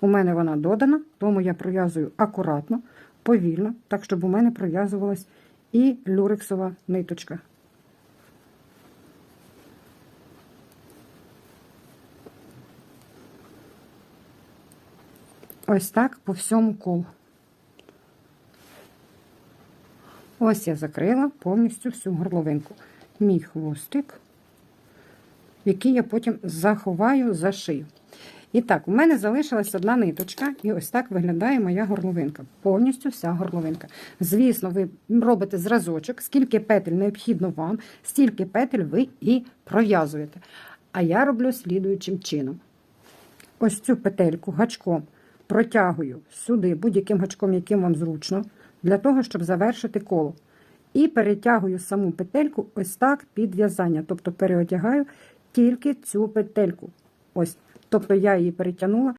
У мене вона додана, тому я пров'язую акуратно, повільно, так, щоб у мене пров'язувалась і люрексова ниточка. Ось так по всьому колу. Ось я закрила повністю всю горловинку. Мій хвостик, який я потім заховаю за шию. І так, у мене залишилась одна ниточка, і ось так виглядає моя горловинка. Повністю вся горловинка. Звісно, ви робите зразочок, скільки петель необхідно вам, стільки петель ви і пров'язуєте. А я роблю слідуючим чином. Ось цю петельку гачком протягую сюди, будь-яким гачком, яким вам зручно, для того, щоб завершити коло. І перетягую саму петельку ось так під в'язання. Тобто переодягаю тільки цю петельку. Ось. Тобто я її перетягнула